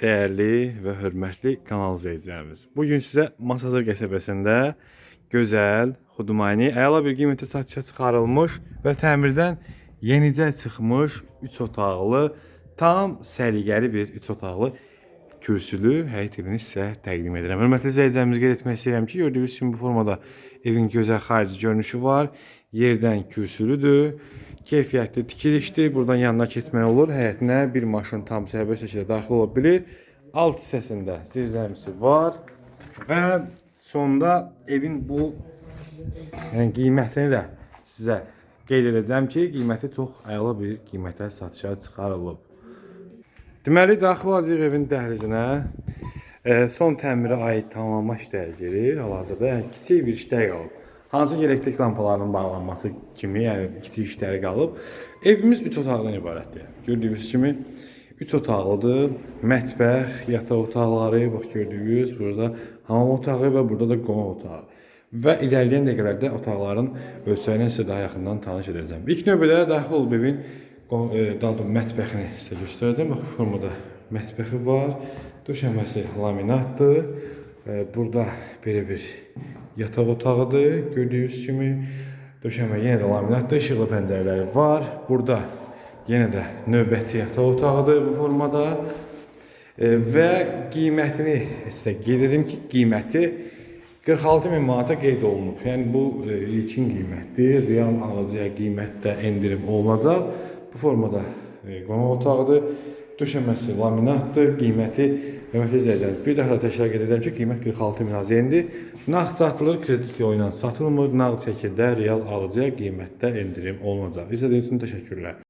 Değerli ve hörmətli kanal izləyicilərimiz. Bu gün sizə Masazır qəsəbəsində gözəl, xudumani, əla bir qiymətə satışa çıxarılmış və təmirdən yenicə çıxmış 3 otaqlı, tam səliqəli bir 3 otaqlı kürsülü həyət evini sizə təqdim edirəm. Hörmətli izləyicilərimiz qeyd etmək istəyirəm ki, gördüyünüz kimi bu formada evin gözəl xarici görünüşü var. Yerdən kürsülüdür. Keyfiyyətli tikilişdir. Buradan yanına keçmək olur. Həyətinə bir maşın tam sərbəst şəkildə daxil ola bilir. Alt hissəsində zirzəmisi var və sonda evin bu yəni qiymətini də sizə qeyd edəcəm ki, qiyməti çox əla bir qiymətə satışa çıxarılıb. Deməli, daxil olacaq evin dəhlizinə. E, son təmirə aid tamamlanma işləri gedir. Hal-hazırda yəni kiçik bir işlər qalıb. Hansı ki, elektrik lampalarının bağlanması kimi, yəni kiçik işləri qalıb. Evimiz 3 otaqdan ibarətdir. Gördüyünüz kimi 3 otaqlıdır. Mətbəx, yataq otaqları, bax gördüyünüz burada hamam otağı və burada da qonaq otağı. Və irəliləyən dəqiqələrdə otaqların ölçəyini sizə daha yaxından tanış edəcəm. İlk növbədə daxil olub evin e, daha doğrusu mətbəxini sizə göstərəcəm. Bax bu formada mətbəxi var. Döşəməsi laminatdır. E, Burada belə bir yataq otağıdır. Gördüyünüz kimi döşəmə yenə də laminatdır. İşıqlı pəncərələri var. Burada yenə də növbəti yataq otağıdır bu formada. E, və qiymətini sizə qeyd edim ki, qiyməti 46 min manata qeyd olunub. Yəni bu e, ilkin qiymətdir. Real alıcıya qiymətdə endirim olunacaq. Bu formada qonaq otağıdır. Döşəməsi laminatdır. Qiyməti hörmətli izləyicilər, bir daha da təkrar qeyd edirəm ki, qiymət 46 min azyendir. Nağd satılır, kredit yolu ilə satılmır. Nağd şəkildə real alıcıya qiymətdə endirim olunacaq. İzlədiyiniz üçün təşəkkürlər.